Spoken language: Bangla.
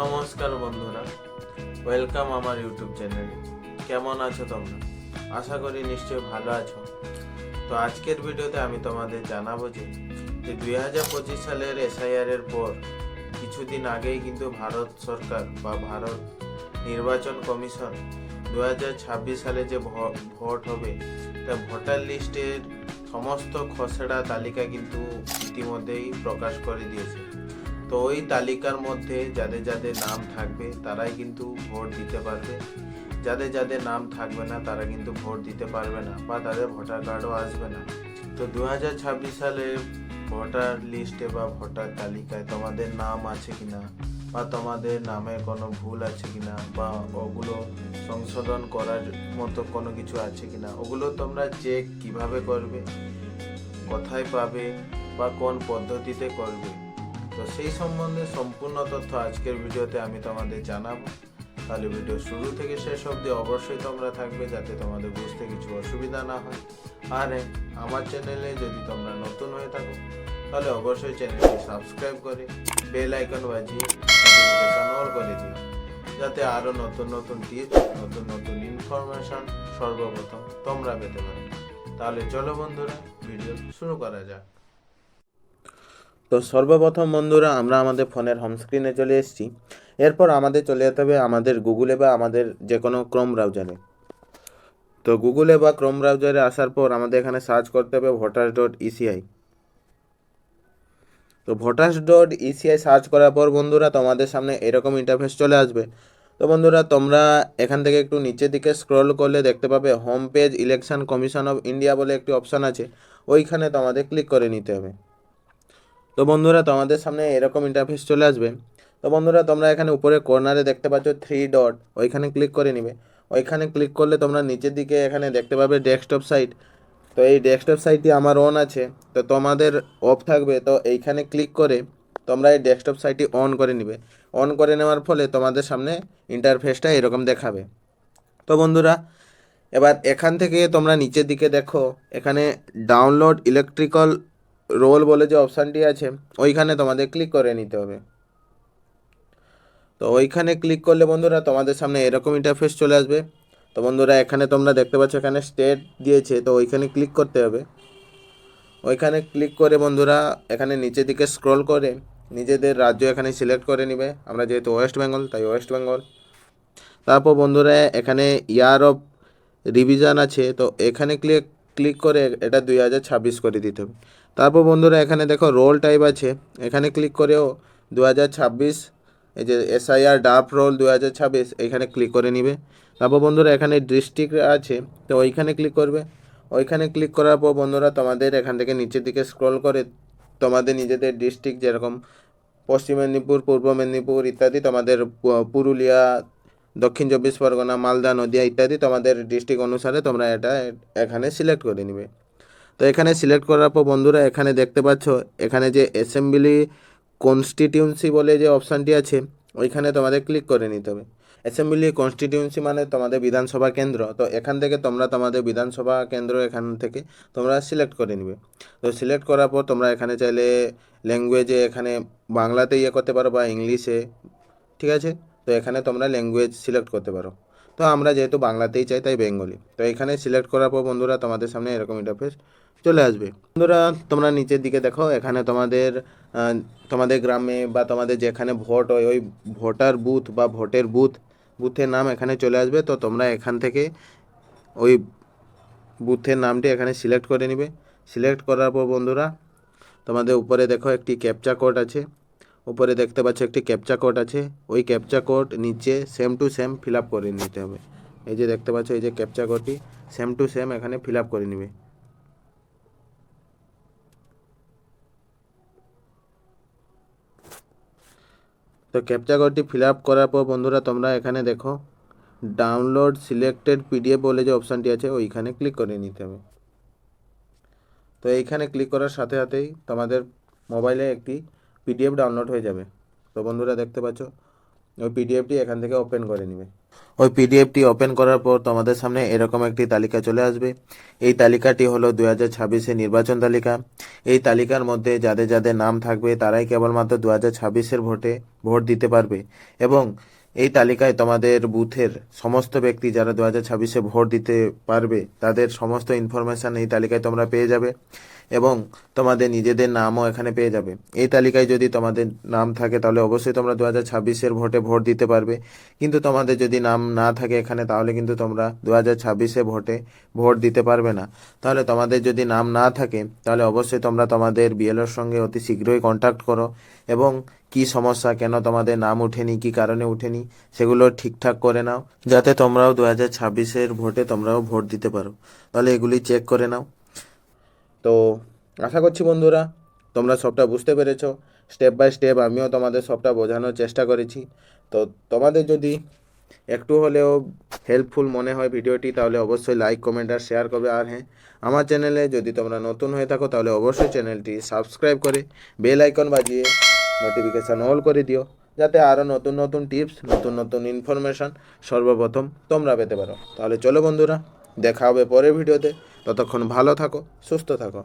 নমস্কার বন্ধুরা ওয়েলকাম আমার ইউটিউব চ্যানেলে কেমন আছো তোমরা? আশা করি নিশ্চয়ই ভালো আছো। তো আজকের ভিডিওতে আমি তোমাদের জানাব যে দুই হাজার পঁচিশ সালের এসআইআর এর পর কিছুদিন আগেই কিন্তু ভারত সরকার বা ভারত নির্বাচন কমিশন দু হাজার ছাব্বিশ সালে যে ভোট হবে, তা ভোটার লিস্টের সমস্ত খসড়া তালিকা কিন্তু ইতিমধ্যেই প্রকাশ করে দিয়েছে। তো ওই তালিকার মধ্যে যাদের যাদের নাম থাকবে, তারাই কিন্তু ভোট দিতে পারবে। যাদের যাদের নাম থাকবে না, তারা কিন্তু ভোট দিতে পারবে না বা তাদের ভোটার কার্ডও আসবে না। তো দু হাজার ছাব্বিশ সালে ভোটার লিস্টে বা ভোটার তালিকায় তোমাদের নাম আছে কি না বা তোমাদের নামে কোনো ভুল আছে কি না বা ওগুলো সংশোধন করার মতো কোনো কিছু আছে কি না ওগুলো তোমরা চেক কীভাবে করবে, কোথায় পাবে বা কোন পদ্ধতিতে করবে। তো সেই সম্বন্ধে সম্পূর্ণ তথ্য আজকের ভিডিওতে আমি তোমাদের জানাব। তাহলে ভিডিও শুরু থেকে শেষ অবধি অবশ্যই তোমরা থাকবে যাতে তোমাদের বুঝতে কিছু অসুবিধা না হয়। আর হ্যাঁ, আমার চ্যানেলে যদি তোমরা নতুন হয়ে থাকো তাহলে অবশ্যই চ্যানেলটি সাবস্ক্রাইব করে বেল আইকন বাজিয়ে নোটিফিকেশন অল করে দিও। যাতে আরও নতুন নতুন টিপস নতুন নতুন ইনফরমেশন সর্বপ্রথম তোমরা পেতে পারো। তাহলে চলো বন্ধুরা ভিডিও শুরু করা যাক। তো সর্বপ্রথম বন্ধুরা, আমরা আমাদের ফোনের হোম স্ক্রিনে চলে এসেছি। এরপর আমাদের চলে যেতে হবে আমাদের গুগলে বা আমাদের যে কোনো ক্রোম ব্রাউজারে তো গুগলে বা ক্রোম ব্রাউজারে আসার পর আমাদের এখানে সার্চ করতে হবে ভোটার ডট ইসিআই তো ভোটার্স ডট ইসিআই সার্চ করার পর বন্ধুরা, তোমাদের সামনে এরকম ইন্টারফেস চলে আসবে। তো বন্ধুরা, তোমরা এখান থেকে একটু নিচের দিকে স্ক্রল করলে দেখতে পাবে home page election commission of India বলে একটি অপশান আছে। ওইখানে তোমাদের ক্লিক করে নিতে হবে। তো বন্ধুরা, তোমাদের সামনে এরকম ইন্টারফেস চলে আসবে। তো বন্ধুরা, তোমরা এখানে উপরে কর্নারে দেখতে পাচ্ছ থ্রি ডট ওইখানে ক্লিক করে নিবে। ওইখানে ক্লিক করলে তোমরা নিচের দিকে এখানে দেখতে পাবে ডেস্কটপ সাইট তো এই ডেস্কটপ সাইটটি আমার অন আছে, তো তোমাদের অফ থাকবে। তো এইখানে ক্লিক করে তোমরা এই ডেস্কটপ সাইটটি অন করে নিবে। অন করে নেওয়ার ফলে তোমাদের সামনে ইন্টারফেসটা এরকম দেখাবে। তো বন্ধুরা, এবার এখান থেকে তোমরা নিচের দিকে দেখো, এখানে ডাউনলোড ইলেকট্রিক্যাল রোল বলে যে অপশানটি আছে, ওইখানে তোমাদের ক্লিক করে নিতে হবে। তো ওইখানে ক্লিক করলে বন্ধুরা তোমাদের সামনে এরকম ইন্টারফেস চলে আসবে। তো বন্ধুরা এখানে তোমরা দেখতে পাচ্ছ এখানে স্টেট দিয়েছে, তো ওইখানে ক্লিক করতে হবে। ওইখানে ক্লিক করে বন্ধুরা এখানে নিচের দিকে স্ক্রল করে নিজেদের রাজ্য এখানে সিলেক্ট করে নিবে। আমরা যেহেতু ওয়েস্ট বেঙ্গল তাই ওয়েস্ট বেঙ্গল তারপর বন্ধুরা এখানে ইয়ার অফ রিভিশন আছে, তো এখানে ক্লিক ক্লিক করে এটা দুই হাজার ছাব্বিশ করে দিতে হবে। তারপর বন্ধুরা এখানে দেখো রোল টাইপ আছে। এখানে ক্লিক করেও দু হাজার ছাব্বিশ, এই যে এসআইআর ডাফ রোল দু হাজার ছাব্বিশ, এখানে ক্লিক করে নিবে। তারপর বন্ধুরা এখানে ডিস্ট্রিক্ট আছে, তো ওইখানে ক্লিক করবে। ওইখানে ক্লিক করার পর বন্ধুরা তোমাদের এখান থেকে নিচের দিকে স্ক্রল করে তোমাদের নিজেদের ডিস্ট্রিক্ট যেরকম পশ্চিম মেদিনীপুর, পূর্ব মেদিনীপুর ইত্যাদি তোমাদের পুরুলিয়া, দক্ষিণ চব্বিশ পরগনা, মালদা, নদিয়া ইত্যাদি তোমাদের ডিস্ট্রিক্ট অনুসারে তোমরা এটা এখানে সিলেক্ট করে নিবে। তো এখানে সিলেক্ট করার পর বন্ধুরা এখানে দেখতে পাচ্ছ, এখানে যে অ্যাসেম্বলি কনস্টিটিউন্সি বলে যে অপশানটি আছে, ওইখানে তোমাদের ক্লিক করে নিতে হবে। অ্যাসেম্বলি কনস্টিটিউন্সি মানে তোমাদের বিধানসভা কেন্দ্র, তো এখান থেকে তোমরা তোমাদের বিধানসভা কেন্দ্র এখান থেকে তোমরা সিলেক্ট করে নিবে। তো সিলেক্ট করার পর তোমরা এখানে চাইলে ল্যাঙ্গুয়েজে এখানে বাংলাতে ইয়ে করতে পারো বা ইংলিশে, ঠিক আছে? তো এখানে তোমরা ল্যাঙ্গুয়েজ সিলেক্ট করতে পারো। তো আমরা যেহেতু বাংলাতেই চাই, তাই বেঙ্গলি। তো এখানে সিলেক্ট করার পর বন্ধুরা তোমাদের সামনে এরকম ইন্টারফেস চলে আসবে। বন্ধুরা, তোমরা নিচের দিকে দেখো, এখানে তোমাদের তোমাদের গ্রামে বা তোমাদের যেখানে ভোট হয়, ওই ভোটার বুথ বা ভোটের বুথ, বুথের নাম এখানে চলে আসবে। তো তোমরা এখান থেকে ওই বুথের নামটি এখানে সিলেক্ট করে নিবে। সিলেক্ট করার পর বন্ধুরা, তোমাদের উপরে দেখো একটি ক্যাপচা কোড আছে। উপরে দেখতে পাচ্ছ একটি ক্যাপচা কোড আছে। ওই ক্যাপচা কোড নিচে সেম টু সেম ফিল করে নিতে হবে। এই যে দেখতে পাচ্ছ এই যে ক্যাপচা কোডটি সেম টু সেম এখানে ফিল করে নিবে। তো ক্যাপচা কোডটি ফিল করার পর বন্ধুরা তোমরা এখানে দেখো ডাউনলোড সিলেক্টেড পিডিএফ বলে যে অপশানটি আছে, ওইখানে ক্লিক করে নিতে হবে। তো এইখানে ক্লিক করার সাথে সাথেই তোমাদের মোবাইলে একটি পিডিএফ ডাউনলোড হয়ে যাবে। তো বন্ধুরা দেখতে পাচ্ছ, ওই পিডিএফটি এখান থেকে ওপেন করে নেবে। ওই পিডিএফটি ওপেন করার পর তোমাদের সামনে এরকম একটি তালিকা চলে আসবে। এই তালিকাটি হলো দু হাজার ছাব্বিশের নির্বাচন তালিকা। এই তালিকার মধ্যে যাদের যাদের নাম থাকবে, তারাই কেবলমাত্র দু হাজার ছাব্বিশের ভোটে ভোট দিতে পারবে। এবং এই তালিকায় তোমাদের বুথের সমস্ত ব্যক্তি যারা দু হাজার ছাব্বিশে ভোট দিতে পারবে, তাদের সমস্ত ইনফরমেশান এই তালিকায় তোমরা পেয়ে যাবে। এবং তোমাদের নিজেদের নামও এখানে পেয়ে যাবে। এই তালিকায় যদি তোমাদের নাম থাকে, তাহলে অবশ্যই তোমরা দু হাজার ছাব্বিশের ভোটে ভোট দিতে পারবে। কিন্তু তোমাদের যদি নাম না থাকে এখানে, তাহলে কিন্তু তোমরা দু হাজার ছাব্বিশে ভোটে ভোট দিতে পারবে না। তাহলে তোমাদের যদি নাম না থাকে, তাহলে অবশ্যই তোমরা তোমাদের বিএলওর সঙ্গে অতি শীঘ্রই কন্ট্যাক্ট করো। এবং কি সমস্যা, কেন তোমাদের নাম উঠেনি, কি কারণে উঠেনি, সেগুলো ঠিকঠাক করে নাও। যাতে তোমরাও দু হাজার ছাব্বিশের ভোটে তোমরাও ভোট দিতে পারো। তাহলে এগুলি চেক করে নাও। তো আশা করছি বন্ধুরা, তোমরা সবটা বুঝতে পেরেছ। স্টেপ বাই স্টেপ আমিও তোমাদের সবটা বোঝানোর চেষ্টা করেছি। তো তোমাদের যদি একটু হলেও হেল্পফুল মনে হয় ভিডিওটি, তাহলে অবশ্যই লাইক কমেন্ট আর শেয়ার করবে। আর হ্যাঁ আমার চ্যানেলে যদি তোমরা নতুন হয়ে থাকো, তাহলে অবশ্যই চ্যানেলটি সাবস্ক্রাইব করে বেল আইকন বাজিয়ে নোটিফিকেশান অল করে দিও। যাতে আরও নতুন নতুন টিপস নতুন নতুন ইনফরমেশান সর্বপ্রথম তোমরা পেতে পারো। তাহলে চলো বন্ধুরা, দেখা হবে পরের ভিডিওতে। ততক্ষণ ভালো থাকো সুস্থ থাকো।